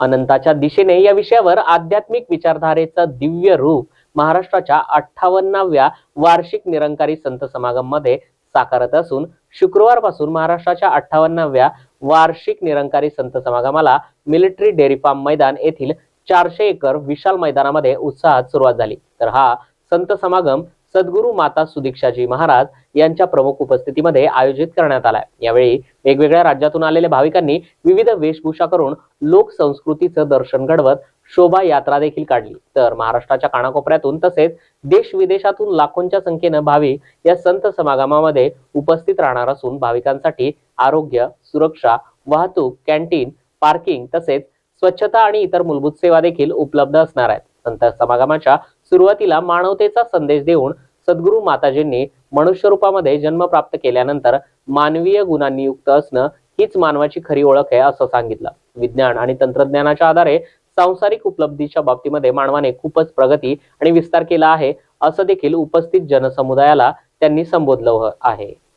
अनंताच्या दिशेने या विषयावर आध्यात्मिक विचारधारेचं दिव्य रूप महाराष्ट्राच्या अठ्ठावन्नाव्या वार्षिक निरंकारी संत समागममध्ये साकारत असून शुक्रवारपासून महाराष्ट्राच्या अठ्ठावन्नाव्या वार्षिक निरंकारी संत समागमाला मिलिटरी डेअरी फार्म मैदान येथील चारशे एकर विशाल मैदानामध्ये उत्साहात सुरुवात झाली. तर हा संत समागम सद्गुरू माता सुदीक्षाजी महाराज यांच्या प्रमुख उपस्थितीमध्ये आयोजित करण्यात आलाय. यावेळी वेगवेगळ्या राज्यातून आलेल्या भाविकांनी विविध वेशभूषा करून लोकसंस्कृतीचं दर्शन घडवत शोभा यात्रा देखील काढली. तर महाराष्ट्राच्या कानाकोपऱ्यातून तसेच देश विदेशातून लाखोंच्या संख्येनं भाविक या संत समागमामध्ये उपस्थित राहणार असून भाविकांसाठी आरोग्य सुरक्षा वाहतूक कॅन्टीन पार्किंग तसेच स्वच्छता आणि इतर मूलभूत सेवा देखील उपलब्ध असणार आहेत. संत समागमाच्या सुरुवातीला मानवतेचा संदेश देऊन सद्गुरू माताजींनी मनुष्य रूपामध्ये जन्म प्राप्त केल्यानंतर मानवीय गुणांनी युक्त असणं हीच मानवाची खरी ओळख आहे असं सांगितलं. विज्ञान आणि तंत्रज्ञानाच्या आधारे सांसारिक उपलब्धीच्या बाबतीमध्ये मानवाने खूपच प्रगती आणि विस्तार केला आहे असं देखील उपस्थित जनसमुदायाला त्यांनी संबोधलं आहे.